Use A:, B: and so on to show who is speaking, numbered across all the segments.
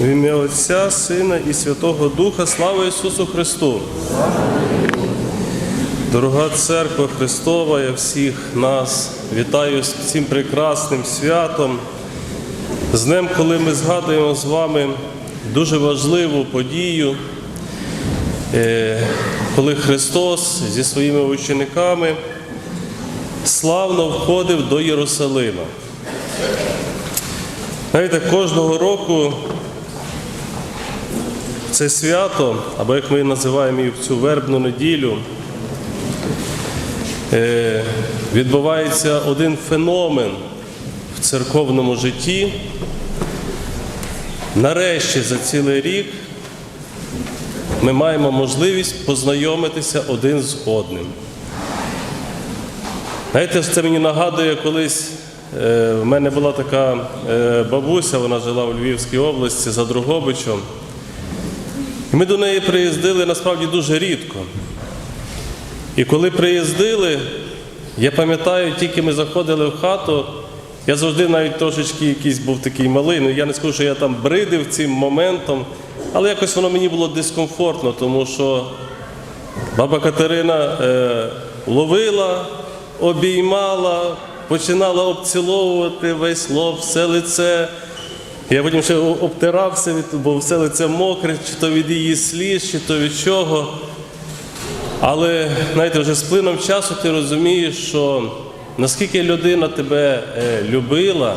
A: В ім'я Отця, Сина і Святого Духа, слава Ісусу Христу! Дорога церква Христова, я всіх нас вітаю з цим прекрасним святом, з днем, коли ми згадуємо з вами дуже важливу подію, е, коли Христос зі своїми учениками славно входив до Єрусалима. Знаєте, кожного року це свято, або як ми називаємо її в цю вербну неділю, відбувається один феномен в церковному житті. Нарешті за цілий рік ми маємо можливість познайомитися один з одним. Знаєте, це мені нагадує колись. е, В мене була така е, бабуся, вона жила в Львівській області за Другобичем. І ми до неї приїздили насправді дуже рідко. І коли приїздили, я пам'ятаю, тільки ми заходили в хату, я завжди навіть трошечки якийсь був такий малий, ну я не скажу, що я там бридив цим моментом, але якось воно мені було дискомфортно, тому що баба Катерина е, ловила, обіймала, починала обціловувати весь лоб, все лице. Я потім ще обтирався, бо все лице мокре, чи то від її сліз, чи то від чого. Але знаєте, вже з плином часу ти розумієш, що наскільки людина тебе е, любила,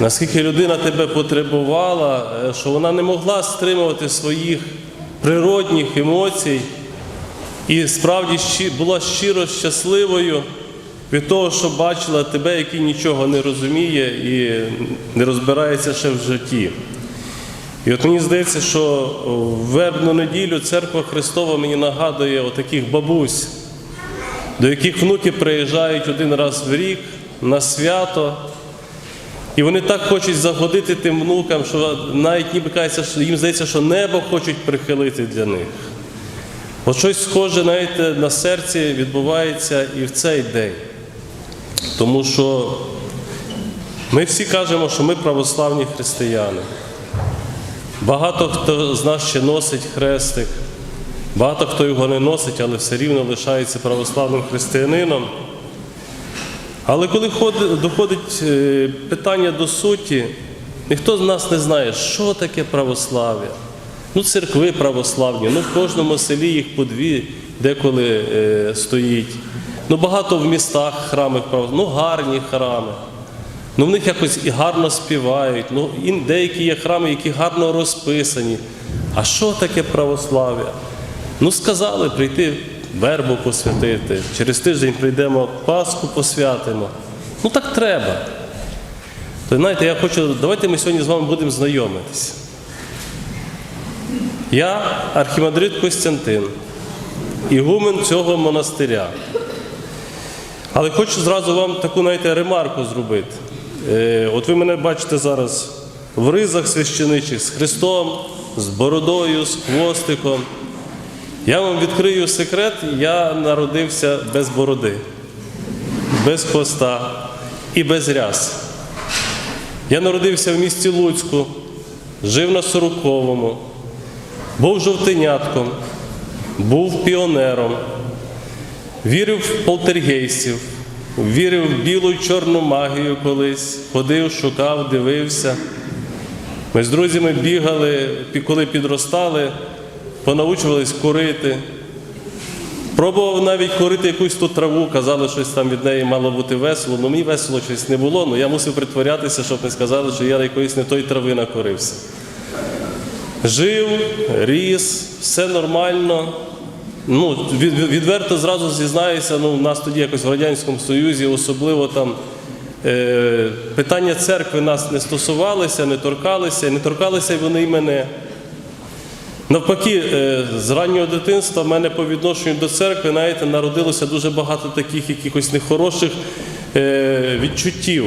A: наскільки людина тебе потребувала, е, що вона не могла стримувати своїх природних емоцій і справді була щиро щасливою від того, що бачила тебе, який нічого не розуміє і не розбирається ще в житті. І от мені здається, що в вербну неділю церква Христова мені нагадує отаких бабусь, до яких внуки приїжджають один раз в рік на свято. І вони так хочуть заходити тим внукам, що навіть ніби кажеться, що їм здається, що небо хочуть прихилити для них. От щось схоже, знаєте, на серці відбувається і в цей день. Тому що ми всі кажемо, що ми православні християни. Багато хто з нас ще носить хрестик, багато хто його не носить, але все рівно лишається православним християнином. Але коли доходить е, питання до суті, ніхто з нас не знає, що таке православ'я. Ну, церкви православні, ну в кожному селі їх по дві деколи е, стоїть. Ну, багато в містах православних, ну гарні храми. Ну, в них якось і гарно співають. Ну, і деякі є храми, які гарно розписані. А що таке православ'я? Ну, сказали прийти вербу посвятити. Через тиждень прийдемо Пасху посвятимо. Ну так треба. То знаєте, я хочу, давайте ми сьогодні з вами будемо знайомитися. Я архімандрит Костянтин, ігумен цього монастиря. Але хочу зразу вам таку знаєте, ремарку зробити. Е, от ви мене бачите зараз в ризах священичих з Христом, з бородою, з хвостиком. Я вам відкрию секрет, я народився без бороди, без хвоста і без ряс. Я народився в місті Луцьку, жив на Сороковому, був жовтенятком, був піонером, вірив в полтергейстів, вірив в білу й чорну магію колись, ходив, шукав, дивився. Ми з друзями бігали, коли підростали, понаучувались курити. Пробував навіть курити якусь ту траву, казали, щось там від неї мало бути весело. Ну мені весело щось не було, але я мусив притворятися, щоб не сказали, що я якоїсь не тої трави накорився. Жив, ріс, все нормально. Ну, від- від- відверто зразу зізнаюся, ну, у нас тоді якось в Радянському Союзі, особливо там е, питання церкви нас не стосувалися, не торкалися, не торкалися вони й мене. Навпаки, е, з раннього дитинства в мене по відношенню до церкви, знаєте, народилося дуже багато таких якихось нехороших е, відчуттів.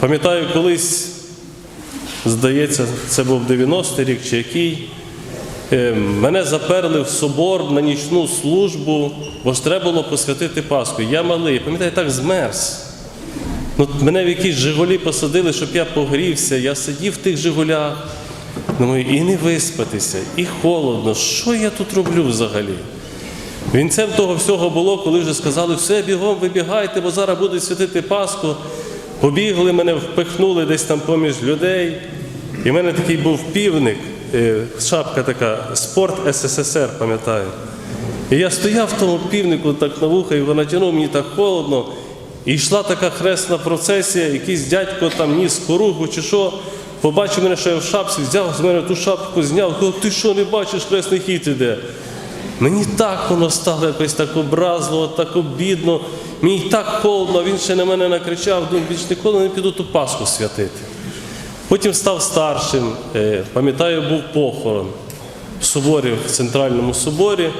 A: Пам'ятаю, колись, здається, це був 90-й рік чи який. Е, Мене заперли в собор на нічну службу, бо ж треба було посвятити Пасху. Я малий, пам'ятаю, так змерз. Ну, мене в якісь Жигулі посадили, щоб я погрівся. Я сидів в тих Жигулях. Думаю, і не виспатися, і холодно. Що я тут роблю взагалі? Вінцем того всього було, коли вже сказали, все, бігом, вибігайте, бо зараз будуть святити Пасху. Побігли мене, впихнули десь там поміж людей. І в мене такий був півник, шапка така, спорт СССР, пам'ятаю. І я стояв в тому півнику так на вуха, і вона тягнув, мені так холодно. І йшла така хресна процесія, якийсь дядько там ніс коругу чи що. Побачив мене, що я в шапці, взяв з мене ту шапку, зняв, сказав, ти що не бачиш, хресний хід іде. Мені так воно стало якось так образливо, так обідно. Мені так холодно, він ще на мене накричав, думаю, більш ніколи не піду ту Пасху святити. Потім став старшим, е, пам'ятаю, був похорон в соборі, в центральному соборі.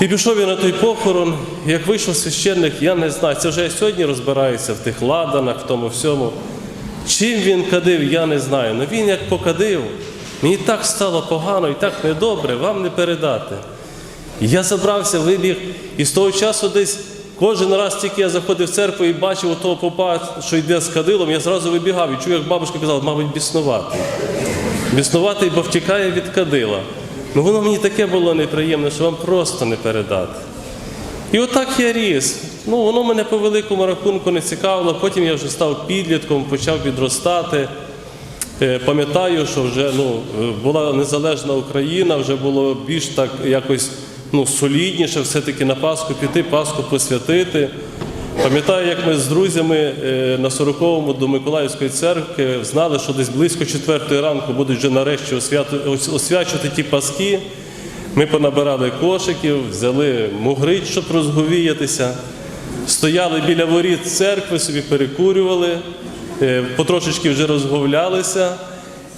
A: І пішов я на той похорон, як вийшов священник, я не знаю, це вже я сьогодні розбираюся в тих ладанах, в тому всьому. Чим він кадив, я не знаю. Ну він як покадив, мені так стало погано і так недобре, вам не передати. Я забрався, вибіг, і з того часу десь кожен раз тільки я заходив в церкву і бачив того попа, що йде з кадилом, я зразу вибігав і чув, як бабушка казала, мабуть, біснуватий. Біснуватий, бо втікає від кадила. Ну воно мені таке було неприємне, що вам просто не передати. І отак я ріс. Ну, воно мене по великому рахунку не цікавило. Потім я вже став підлітком, почав підростати. Е, Пам'ятаю, що вже ну, е, була незалежна Україна, вже було більш так якось ну, солідніше все-таки на Пасху піти, Пасху посвятити. Пам'ятаю, як ми з друзями е, на 40-му до Миколаївської церкви знали, що десь близько 4 ранку будуть вже нарешті освячувати ті паски. Ми понабирали кошиків, взяли мугрич, щоб розговіятися. Стояли біля воріт церкви, собі перекурювали, е, потрошечки вже розговлялися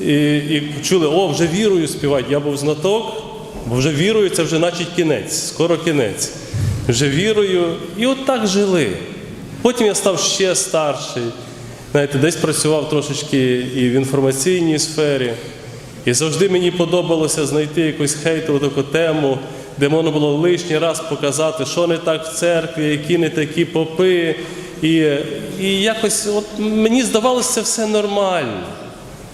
A: і, і чули, о, вже вірою співають. Я був знаток, бо вже вірою це вже наче кінець, скоро кінець. Вже вірою. І от так жили. Потім я став ще старший. Знаєте, десь працював трошечки і в інформаційній сфері. І завжди мені подобалося знайти якусь хейтову таку тему, де можна було лишній раз показати, що не так в церкві, які не такі попи. І, і якось от мені здавалося це все нормально.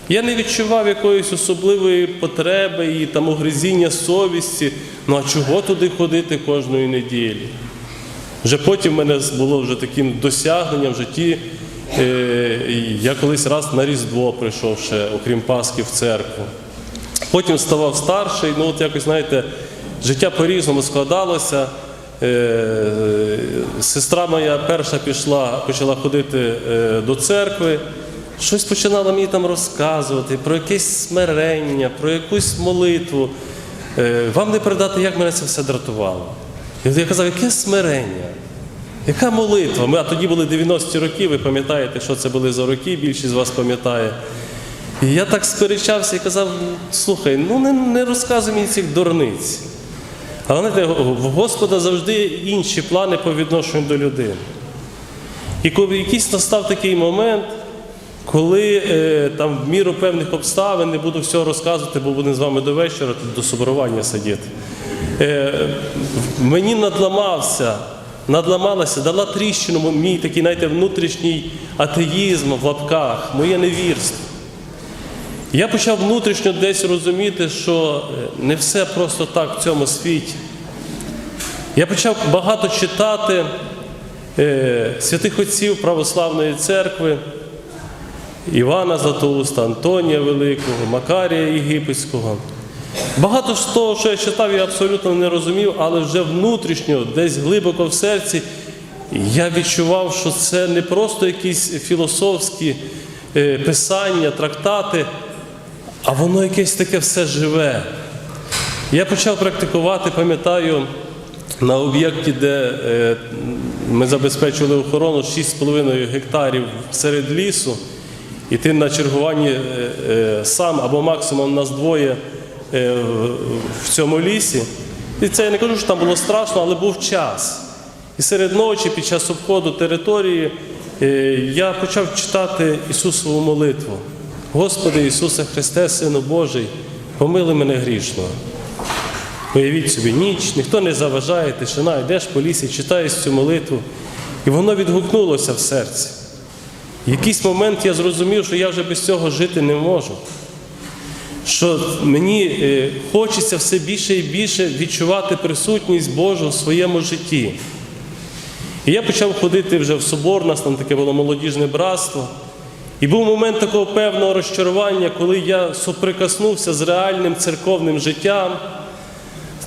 A: Я не відчував якоїсь особливої потреби і там угризіння совісті. Ну а чого туди ходити кожної неділі? Вже потім в мене було вже таким досягненням в житті. е, Я колись раз на Різдво прийшов ще, окрім Пасхи, в церкву. Потім ставав старший, ну от якось, знаєте, життя по-різному складалося. Е, Сестра моя перша пішла, почала ходити е, до церкви, щось починала мені там розказувати про якесь смирення, про якусь молитву. Е, Вам не передати, як мене це все дратувало. Я казав, яке смирення? Яка молитва? Ми, а тоді були 90-ті роки, ви пам'ятаєте, що це були за роки, більшість з вас пам'ятає. І я так сперечався і казав: слухай, ну не, не розказуй мені цих дурниць. Але знаєте, в Господа завжди інші плани по відношенню до людини. І коли якийсь настав такий момент, коли е, там в міру певних обставин не буду всього розказувати, бо будемо з вами до вечора, тут до соборування сидіти. Е, мені надламався, надламалася, дала тріщину мій такий, знаєте, внутрішній атеїзм в лапках, моє невірство. Я почав внутрішньо десь розуміти, що е, не все просто так в цьому світі. Я почав багато читати е, святих отців Православної церкви, Івана Златоуста, Антонія Великого, Макарія Єгипетського. Багато з того, що я читав, я абсолютно не розумів, але вже внутрішньо, десь глибоко в серці, я відчував, що це не просто якісь філософські е, писання, трактати, а воно якесь таке все живе. Я почав практикувати, пам'ятаю, на об'єкті, де е, ми забезпечували охорону 6,5 гектарів серед лісу, і ти на чергуванні е, е, сам або максимум нас двоє е, в- цьому лісі. І це я не кажу, що там було страшно, але був час. І серед ночі, під час обходу території, я почав читати Ісусову молитву. Господи Ісусе Христе, Сину Божий, помили мене грішного. Уявіть собі, ніч, ніхто не заважає, тишина, йдеш по лісі, читаєш цю молитву, і воно відгукнулося в серці. В якийсь момент я зрозумів, що я вже без цього жити не можу. Що мені е, хочеться все більше і більше відчувати присутність Божу в своєму житті. І я почав ходити вже в собор, у нас там таке було молодіжне братство. І був момент такого певного розчарування, коли я соприкоснувся з реальним церковним життям,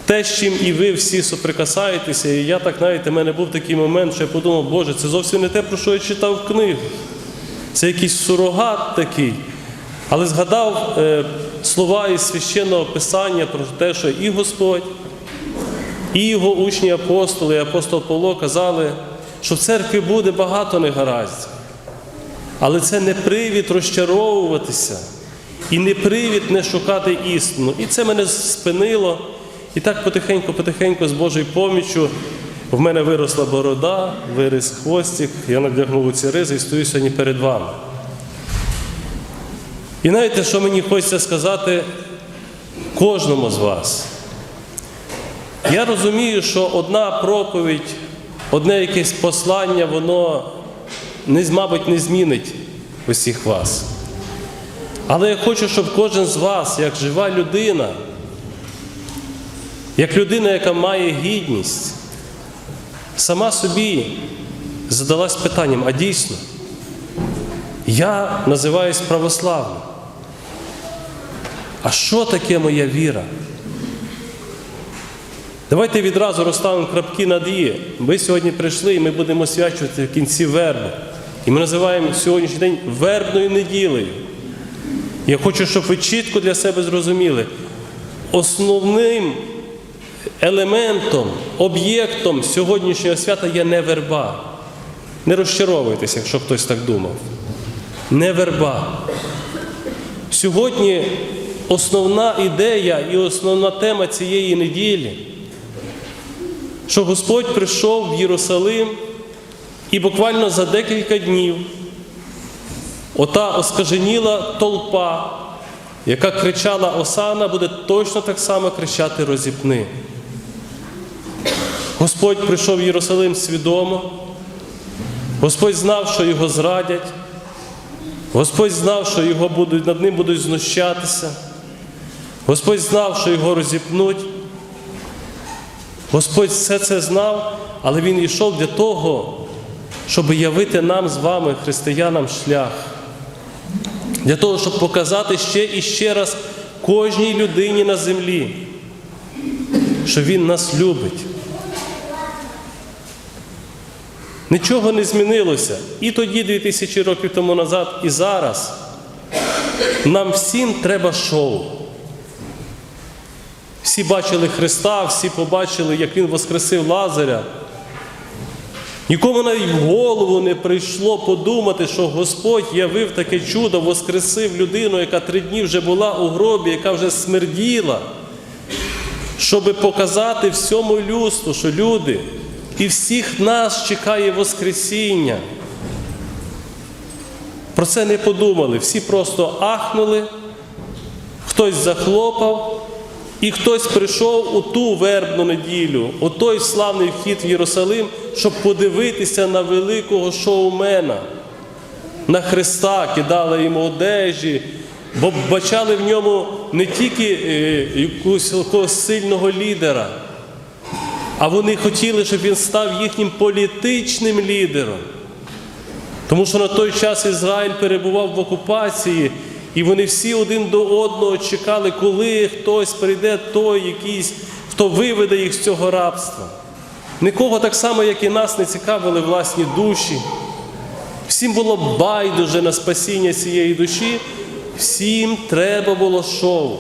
A: те, з чим і ви всі соприкасаєтеся. І я так, знаєте, в мене був такий момент, що я подумав, Боже, це зовсім не те, про що я читав в книгу. Це якийсь сурогат такий. Але згадав е, слова із священного писання про те, що і Господь, і його учні апостоли, і апостол Павло казали, що в церкві буде багато негараздів. Але це не привід розчаровуватися і не привід не шукати істину. І це мене спинило. І так потихеньку-потихеньку з Божою поміччю в мене виросла борода, виріс хвостик, я надягнув ці ризи і стою сьогодні перед вами. І знаєте, що мені хочеться сказати кожному з вас? Я розумію, що одна проповідь, одне якесь послання, воно, мабуть, не змінить усіх вас. Але я хочу, щоб кожен з вас, як жива людина, як людина, яка має гідність, сама собі задалась питанням, а дійсно, я називаюсь православним. А що таке моя віра? Давайте відразу розставимо крапки над «і». Ви сьогодні прийшли і ми будемо освячувати в кінці верби. І ми називаємо сьогоднішній день вербною неділею. Я хочу, щоб ви чітко для себе зрозуміли, основним елементом, об'єктом сьогоднішнього свята є не верба. Не розчаровуйтесь, якщо хтось так думав. Не верба. Сьогодні основна ідея і основна тема цієї неділі, що Господь прийшов в Єрусалим і буквально за декілька днів ота оскаженіла толпа, яка кричала Осана, буде точно так само кричати розіпни. Господь прийшов в Єрусалим свідомо, Господь знав, що його зрадять, Господь знав, що його будуть, над ним будуть знущатися. Господь знав, що його розіпнуть. Господь все це знав, але Він йшов для того, щоб явити нам з вами, християнам, шлях. Для того, щоб показати ще і ще раз кожній людині на землі, що Він нас любить. Нічого не змінилося. І тоді, 2000 років тому назад, і зараз. Нам всім треба шоу. Всі бачили Христа, всі побачили, як Він воскресив Лазаря. Нікому навіть в голову не прийшло подумати, що Господь явив таке чудо, воскресив людину, яка три дні вже була у гробі, яка вже смерділа, щоб показати всьому людству, що люди і всіх нас чекає Воскресіння. Про це не подумали. Всі просто ахнули, хтось захлопав, і хтось прийшов у ту вербну неділю, у той славний вхід в Єрусалим, щоб подивитися на великого шоумена, на Христа, кидали йому одежі, бо бачали в ньому не тільки е, якогось сильного лідера, а вони хотіли, щоб він став їхнім політичним лідером. Тому що на той час Ізраїль перебував в окупації, і вони всі один до одного чекали, коли хтось прийде, той якийсь, хто виведе їх з цього рабства. Нікого так само, як і нас, не цікавили власні душі. Всім було байдуже на спасіння цієї душі, всім треба було шоу.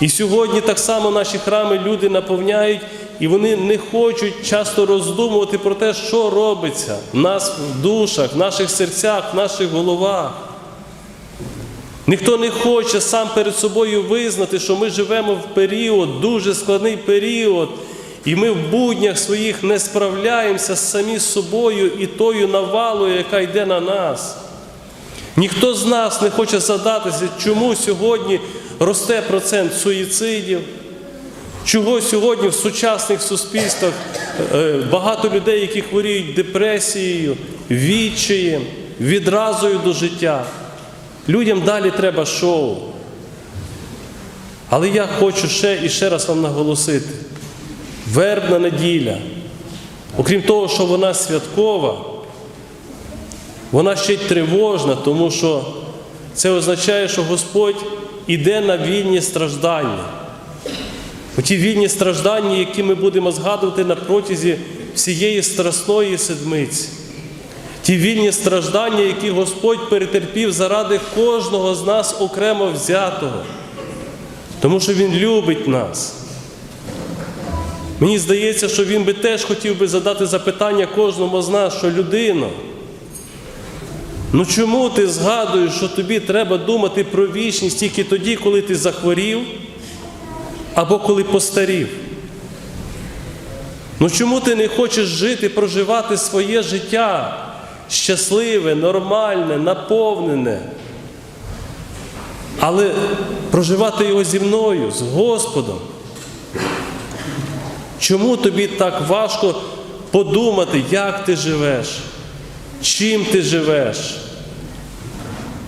A: І сьогодні так само наші храми люди наповняють, і вони не хочуть часто роздумувати про те, що робиться в нас в душах, в наших серцях, в наших головах. Ніхто не хоче сам перед собою визнати, що ми живемо в період, дуже складний період, і ми в буднях своїх не справляємося самі з собою і тою навалою, яка йде на нас. Ніхто з нас не хоче задатися, чому сьогодні росте процент суїцидів, чого сьогодні в сучасних суспільствах е, багато людей, які хворіють депресією, відчаєм, відразою до життя. Людям далі треба шоу. Але я хочу ще і ще раз вам наголосити: вербна неділя, окрім того, що вона святкова, вона ще й тривожна, тому що це означає, що Господь іде на вільні страждання. Оті вільні страждання, які ми будемо згадувати на протязі всієї страсної седмиці. Ті вільні страждання, які Господь перетерпів заради кожного з нас окремо взятого. Тому що Він любить нас. Мені здається, що Він би теж хотів би задати запитання кожному з нас, що людино, ну чому ти згадуєш, що тобі треба думати про вічність тільки тоді, коли ти захворів, або коли постарів? Ну чому ти не хочеш жити, проживати своє життя щасливе, нормальне, наповнене? Але проживати його зі мною, з Господом. Чому тобі так важко подумати, як ти живеш, чим ти живеш?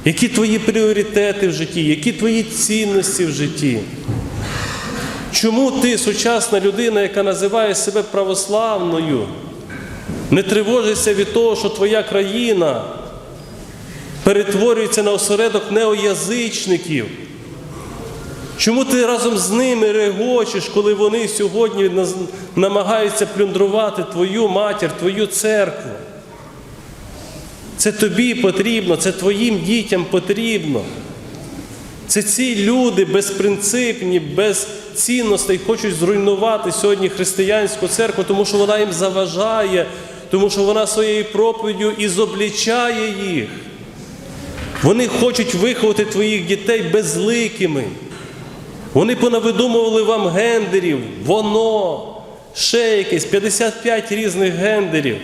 A: Які твої пріоритети в житті, які твої цінності в житті? Чому ти, сучасна людина, яка називає себе православною, не тривожишся від того, що твоя країна перетворюється на осередок неоязичників? Чому ти разом з ними регочеш, коли вони сьогодні намагаються плюндрувати твою матір, твою церкву? Це тобі потрібно, це твоїм дітям потрібно. Це ці люди безпринципні, без цінностей хочуть зруйнувати сьогодні християнську церкву, тому що вона їм заважає, тому що вона своєю проповіддю ізоблічає їх. Вони хочуть виховати твоїх дітей безликими. Вони понавидумували вам гендерів, воно, ще якесь, 55 різних гендерів.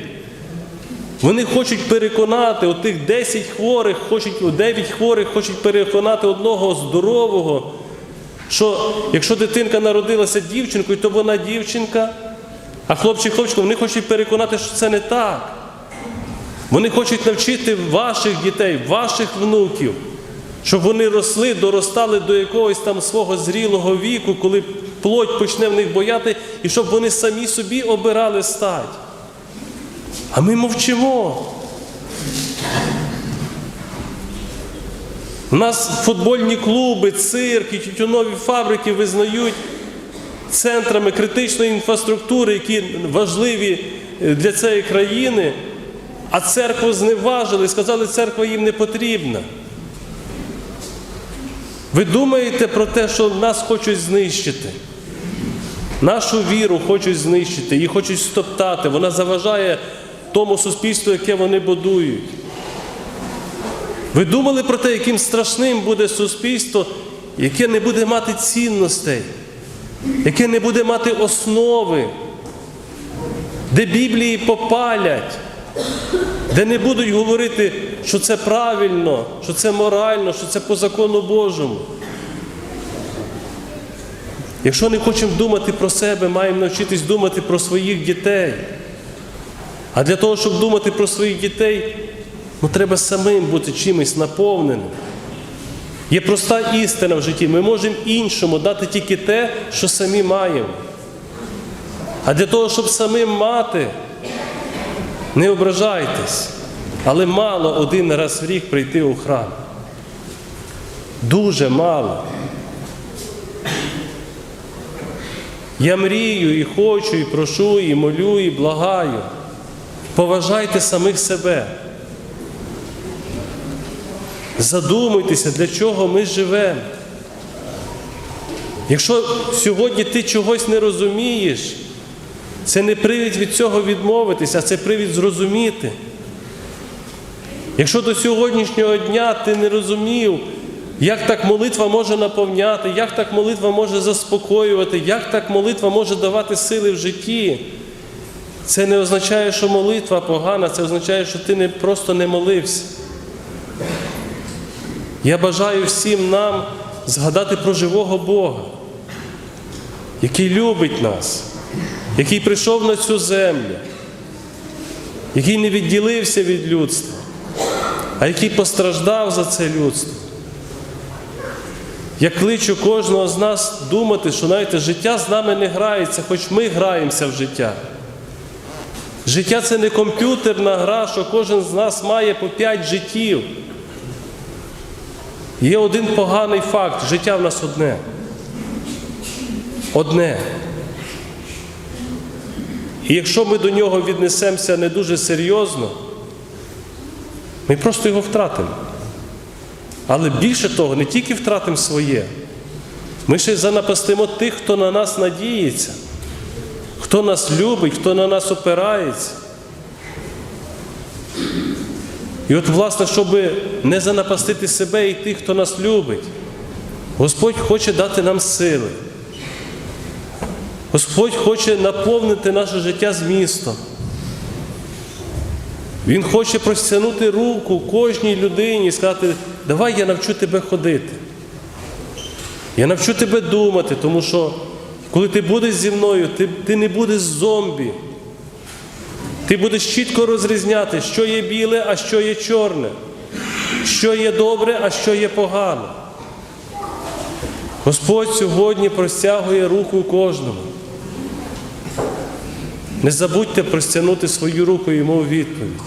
A: Вони хочуть переконати отих 10 хворих, хочуть, 9 хворих хочуть переконати одного здорового, що якщо дитинка народилася дівчинкою, то вона дівчинка, а хлопчик хлопчиком вони хочуть переконати, що це не так. Вони хочуть навчити ваших дітей, ваших внуків, щоб вони росли, доростали до якогось там свого зрілого віку, коли плоть почне в них бояти, і щоб вони самі собі обирали стать. А ми мовчимо. У нас футбольні клуби, цирки, тютюнові фабрики визнають центрами критичної інфраструктури, які важливі е, для цієї країни, а церкву зневажили, сказали, церква їм не потрібна. Ви думаєте про те, що нас хочуть знищити? Нашу віру хочуть знищити, її хочуть стоптати. Вона заважає тому суспільству, яке вони будують. Ви думали про те, яким страшним буде суспільство, яке не буде мати цінностей, яке не буде мати основи, де Біблії попалять, де не будуть говорити, що це правильно, що це морально, що це по закону Божому. Якщо не хочемо думати про себе, маємо навчитись думати про своїх дітей. А для того, щоб думати про своїх дітей, ну, треба самим бути чимось наповненим. Є проста істина в житті. Ми можемо іншому дати тільки те, що самі маємо. А для того, щоб самим мати, не ображайтесь, але мало один раз в рік прийти у храм. Дуже мало. Я мрію і хочу, і прошу, і молю, і благаю. Поважайте самих себе. Задумуйтеся, для чого ми живемо. Якщо сьогодні ти чогось не розумієш, це не привід від цього відмовитися, а це привід зрозуміти. Якщо до сьогоднішнього дня ти не розумів, Як так молитва може наповняти, як так молитва може заспокоювати, як так молитва може давати сили в житті. Це не означає, що молитва погана, це означає, що ти не, просто не молився. Я бажаю всім нам згадати про живого Бога, який любить нас, який прийшов на цю землю, який не відділився від людства, а який постраждав за це людство. Я кличу кожного з нас думати, що знаєте, життя з нами не грається, хоч ми граємося в життя. Життя це не комп'ютерна гра, що кожен з нас має по п'ять життів. Є один поганий факт: життя в нас одне. Одне. І якщо ми до нього віднесемося не дуже серйозно, ми просто його втратимо. Але більше того, не тільки втратимо своє, ми ще й занапастимо тих, хто на нас надіється, хто нас любить, хто на нас опирається. І от, власне, щоб не занапастити себе і тих, хто нас любить, Господь хоче дати нам сили. Господь хоче наповнити наше життя змістом. Він хоче простягнути руку кожній людині і сказати, давай я навчу тебе ходити. Я навчу тебе думати, тому що коли ти будеш зі мною, ти, ти не будеш зомбі. Ти будеш чітко розрізняти, що є біле, а що є чорне, що є добре, а що є погано. Господь сьогодні простягує руку кожному. Не забудьте простягнути свою руку йому у відповідь.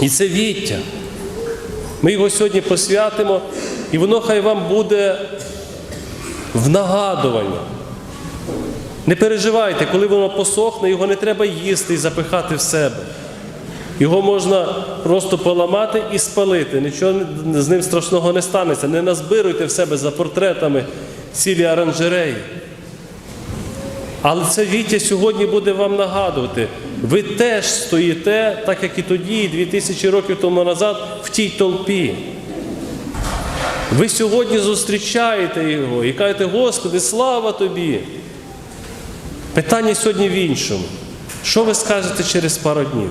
A: І це віття. Ми його сьогодні посвятимо, і воно хай вам буде в нагадування. Не переживайте, коли воно посохне, його не треба їсти і запихати в себе. Його можна просто поламати і спалити. Нічого з ним страшного не станеться. Не назбируйте в себе за портретами цілі оранжереї. Але це віття сьогодні буде вам нагадувати. Ви теж стоїте, так як і тоді, 2000 років тому назад, в тій толпі. Ви сьогодні зустрічаєте його і кажете, Господи, слава тобі! Питання сьогодні в іншому. Що ви скажете через пару днів?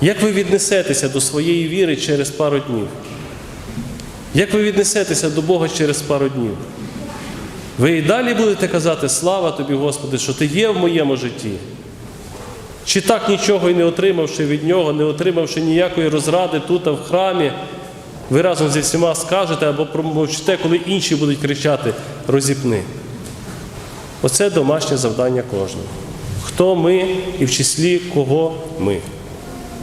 A: Як ви віднесетеся до своєї віри через пару днів? Як ви віднесетеся до Бога через пару днів? Ви і далі будете казати, слава тобі, Господи, що ти є в моєму житті? Чи так нічого і не отримавши від нього, не отримавши ніякої розради тут, в храмі, ви разом зі всіма скажете або промовчите, коли інші будуть кричати розіпни. Оце домашнє завдання кожного. Хто ми і в числі кого ми?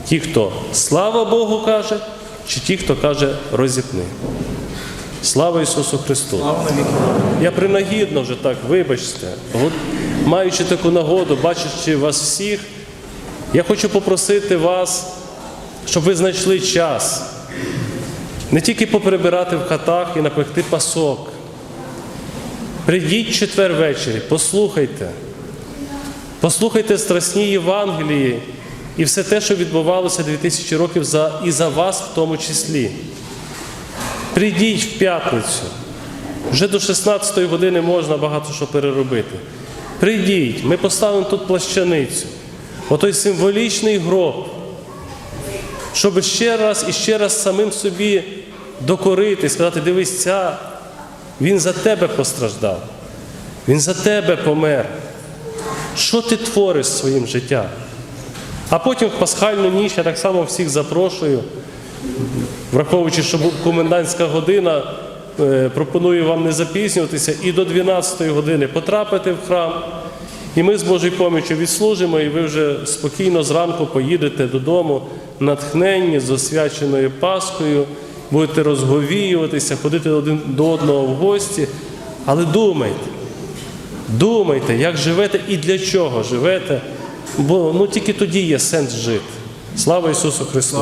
A: Ті, хто слава Богу каже, чи ті, хто каже розіпни. Слава Ісусу Христу! Я принагідно вже так, вибачте, маючи таку нагоду, бачачи вас всіх, я хочу попросити вас, щоб ви знайшли час не тільки поприбирати в хатах і напекти пасок. Прийдіть четвер ввечері, послухайте. Послухайте страсні Євангелії і все те, що відбувалося 2000 років за, і за вас в тому числі. Прийдіть в п'ятницю. Вже до 16-ї години можна багато що переробити. Прийдіть, ми поставимо тут плащаницю, отой символічний гроб, щоб ще раз і ще раз самим собі докорити, сказати, дивись, ця, він за тебе постраждав, він за тебе помер. Що ти твориш своїм життям? А потім в пасхальну ніч я так само всіх запрошую, враховуючи, що комендантська година, е, пропоную вам не запізнюватися і до 12-ї години потрапити в храм. І ми з Божою поміччю відслужимо, і ви вже спокійно зранку поїдете додому, натхненні, з освяченою Пасхою, будете розговіюватися, ходити один до одного в гості. Але думайте, думайте, як живете і для чого живете, бо ну, тільки тоді є сенс жити. Слава Ісусу Христу!